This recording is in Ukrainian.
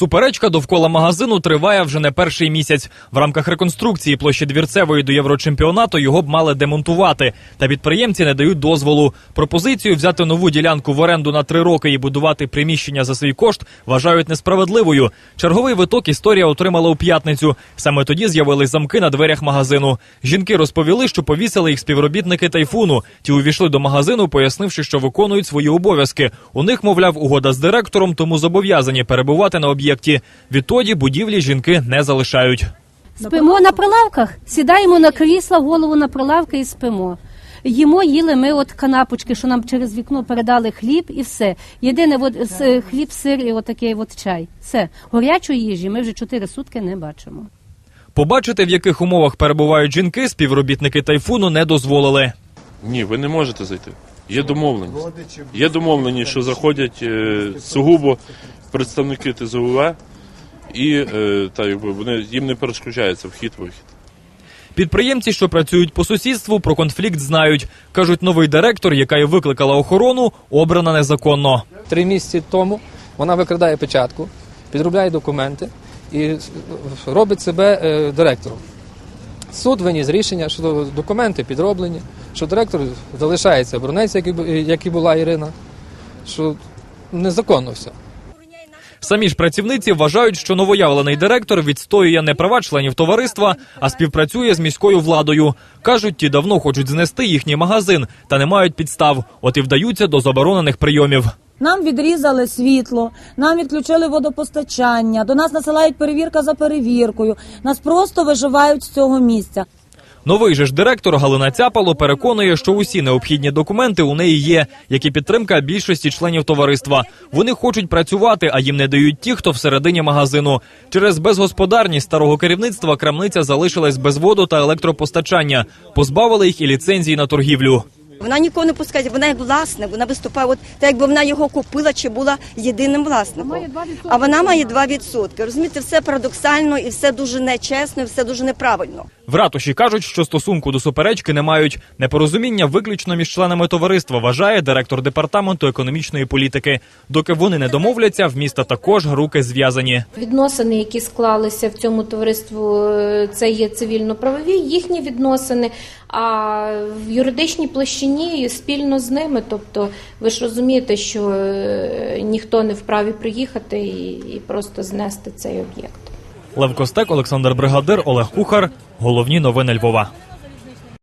Суперечка довкола магазину триває вже не перший місяць. В рамках реконструкції площі Двірцевої до Єврочемпіонату його б мали демонтувати. Та підприємці не дають дозволу. Пропозицію взяти нову ділянку в оренду на три роки і будувати приміщення за свій кошт вважають несправедливою. Черговий виток історія отримала у п'ятницю. Саме тоді з'явились замки на дверях магазину. Жінки розповіли, що повісили їх співробітники тайфуну. Ті увійшли до магазину, пояснивши, що виконують свої обов'язки. У них, мовляв, угода з директором, тому зобов'язані перебувати на об'єкті. Відтоді будівлі жінки не залишають. Спимо на прилавках, сідаємо на крісла, голову на прилавки і спимо. Їмо, їли ми от канапочки, що нам через вікно передали хліб і все. Єдине от, с- хліб, сир і отакий от чай. Все. Горячої їжі ми вже чотири сутки не бачимо. Побачити, в яких умовах перебувають жінки, співробітники тайфуну не дозволили. Ні, ви не можете зайти. Є домовленість. Є домовленість, що заходять е, сугубо представники ТЗУВ, і е, та, якби, вони, їм не перешкоджається вхід-вихід. Підприємці, що працюють по сусідству, про конфлікт знають. кажуть, новий директор, яка й викликала охорону, обрана незаконно. Три місяці тому вона викрадає печатку, підробляє документи і робить себе е, директором. Суд виніс рішення, що документи підроблені, що директор залишається бронець, як і, як і була Ірина, що незаконно все. Самі ж працівниці вважають, що новоявлений директор відстоює не права членів товариства, а співпрацює з міською владою. кажуть, ті давно хочуть знести їхній магазин та не мають підстав, от і вдаються до заборонених прийомів. Нам відрізали світло, нам відключили водопостачання, до нас насилають перевірка за перевіркою. Нас просто виживають з цього місця. Новий же ж директор Галина Цяпало переконує, що усі необхідні документи у неї є, як і підтримка більшості членів товариства. Вони хочуть працювати, а їм не дають ті, хто всередині магазину. Через безгосподарність старого керівництва крамниця залишилась без воду та електропостачання. Позбавили їх і ліцензії на торгівлю. Вона нікого не пускає, вона як власник, вона виступає, от так якби вона його купила чи була єдиним власником. А вона має 2%. Розумієте, все парадоксально і все дуже нечесно, і все дуже неправильно. В ратуші кажуть, що стосунку до суперечки не мають. Непорозуміння виключно між членами товариства, вважає директор департаменту економічної політики. Доки вони не домовляться, в міста також руки зв'язані. Відносини, які склалися в цьому товариству, е, це є цивільно-правові, їхні відносини. А в юридичній площині спільно з ними. Тобто, ви ж розумієте, що е, ніхто не вправі приїхати і, і просто знести цей об'єкт. Лев Костек, Олександр Бригадир, Олег Кухар. Головні новини Львова.